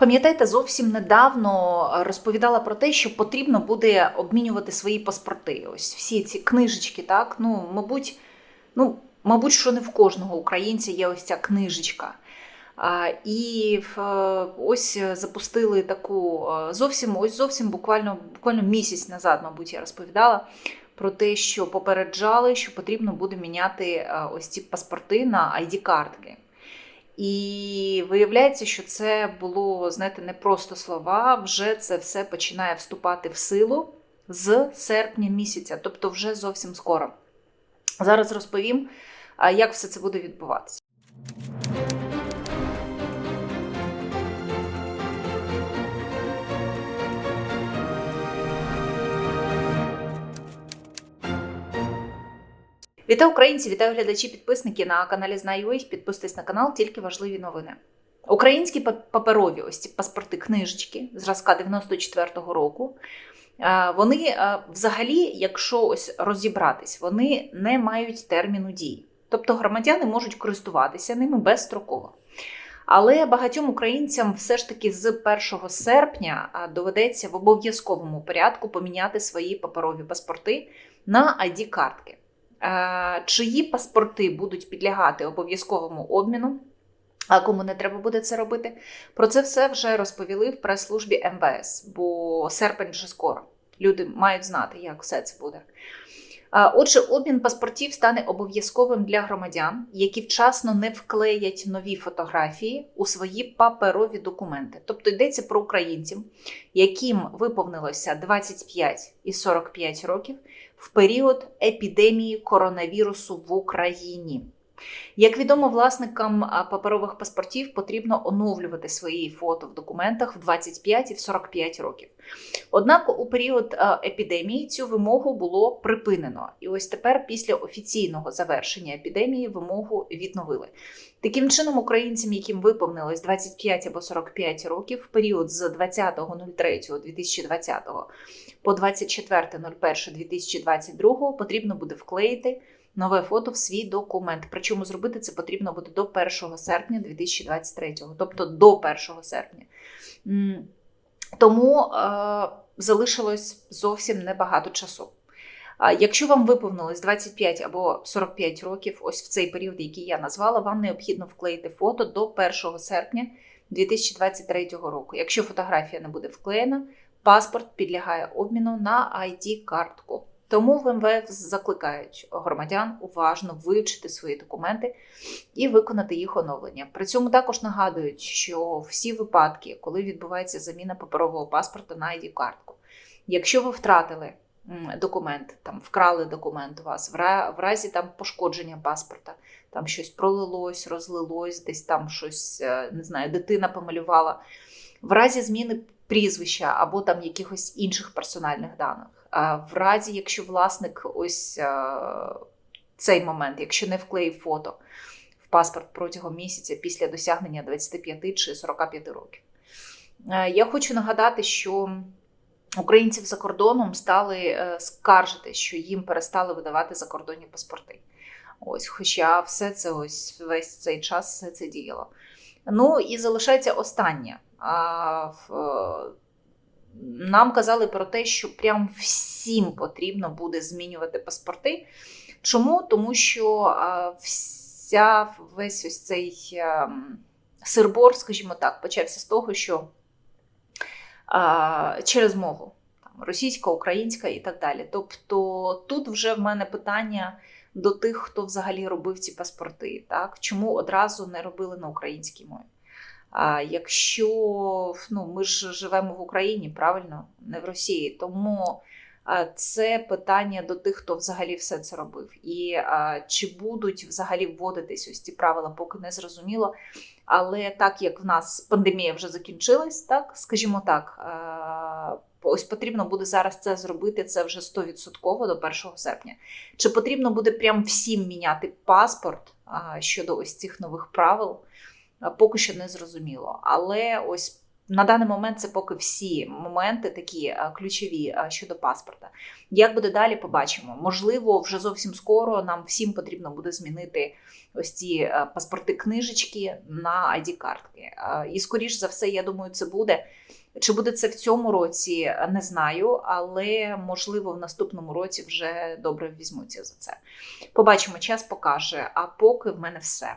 Пам'ятаєте, зовсім недавно розповідала про те, що потрібно буде обмінювати свої паспорти. Ось всі ці книжечки, так? Ну, мабуть, ну, мабуть, що не в кожного українця є ось ця книжечка. І в- ось запустили таку е, зовсім ось зовсім буквально, буквально місяць назад, мабуть, я розповідала про те, що попереджали, що потрібно буде міняти е, ось ці паспорти на ID-картки. І виявляється, що це було, знаєте, не просто слова, вже це все починає вступати в силу з серпня місяця, тобто вже зовсім скоро. Зараз розповім, як все це буде відбуватися. Вітаю українці, вітаю глядачі, підписники на каналі Знаю.ua. Підписуйтесь на канал, тільки важливі новини. Українські па- паперові ось ці паспорти, книжечки зразка 94-го року. е, Вони е, взагалі, якщо ось розібратись, вони не мають терміну дії. Тобто громадяни можуть користуватися ними безстроково. Але багатьом українцям все ж таки з 1 серпня доведеться в обов'язковому порядку поміняти свої паперові паспорти на ID-картки. Е, Чиї паспорти будуть підлягати обов'язковому обміну, а кому не треба буде це робити? Про це все вже розповіли в прес-службі МВС, бо серпень вже скоро. Люди мають знати, як все це буде. Отже, обмін паспортів стане обов'язковим для громадян, які вчасно не вклеять нові фотографії у свої паперові документи. Тобто йдеться про українців, яким виповнилося 25 і 45 років в період епідемії коронавірусу в Україні. Як відомо, власникам паперових паспортів потрібно оновлювати свої фото в документах в 25 і в 45 років. Однак у період епідемії цю вимогу було припинено, і ось тепер, після офіційного завершення епідемії, вимогу відновили. Таким чином, українцям, яким виповнилось 25 або 45 років, в період з 20.03.2020 по 24.01.2022 потрібно буде вклеїти нове фото в свій документ. Причому зробити це потрібно буде до 1 серпня 2023, тобто до 1 серпня. Тому е, залишилось зовсім небагато часу. Якщо вам виповнилось 25 або 45 років, ось в цей період, який я назвала, вам необхідно вклеїти фото до 1 серпня 2023 року. Якщо фотографія не буде вклеєна, паспорт підлягає обміну на ID-картку. Тому в МВФ закликають громадян уважно вивчити свої документи і виконати їх оновлення. При цьому також нагадують, що всі випадки, коли відбувається заміна паперового паспорта на ID-картку, якщо ви втратили документ, там вкрали документ у вас, в разі там пошкодження паспорта, там щось пролилось, розлилось, десь там щось, е, не знаю, дитина помалювала. В разі зміни прізвища або там якихось інших персональних даних. В разі, якщо власник ось е, цей момент, якщо не вклеїв фото в паспорт протягом місяця після досягнення 25 чи 45 років. Е, Я хочу нагадати, що українців за кордоном стали е, скаржити, що їм перестали видавати закордонні паспорти. Ось, хоча все це ось весь цей час все це діяло. Ну і залишається останнє. Е, нам казали про те, що прям всім потрібно буде змінювати паспорти. Чому? Тому що вся весь ось цей ем, сирбор, скажімо так, почався з того, що через мову російська, українська і так далі. Тобто тут вже в мене питання до тих, хто взагалі робив ці паспорти, так чому одразу не робили на українській мові? А якщо ну, ми ж живемо в Україні, правильно, не в Росії, тому це питання до тих, хто взагалі все це робив. І а, чи будуть взагалі вводитись ось ці правила, поки не зрозуміло. Але так як в нас пандемія вже закінчилась, так скажімо так, а, ось потрібно буде зараз це зробити. Це вже 100% до 1 серпня. Чи потрібно буде прям всім міняти паспорт а, щодо ось цих нових правил? Поки що не зрозуміло. Але ось На даний момент це поки всі моменти такі е, ключові е, щодо паспорта. Як буде далі, побачимо. Можливо, вже зовсім скоро нам всім потрібно буде змінити ось ці е, паспорти книжечки на id картки І скоріш за все, я думаю, це буде. Чи буде це в цьому році, не знаю, але можливо в наступному році вже добре візьмуться за це. Побачимо, час покаже. А поки в мене все.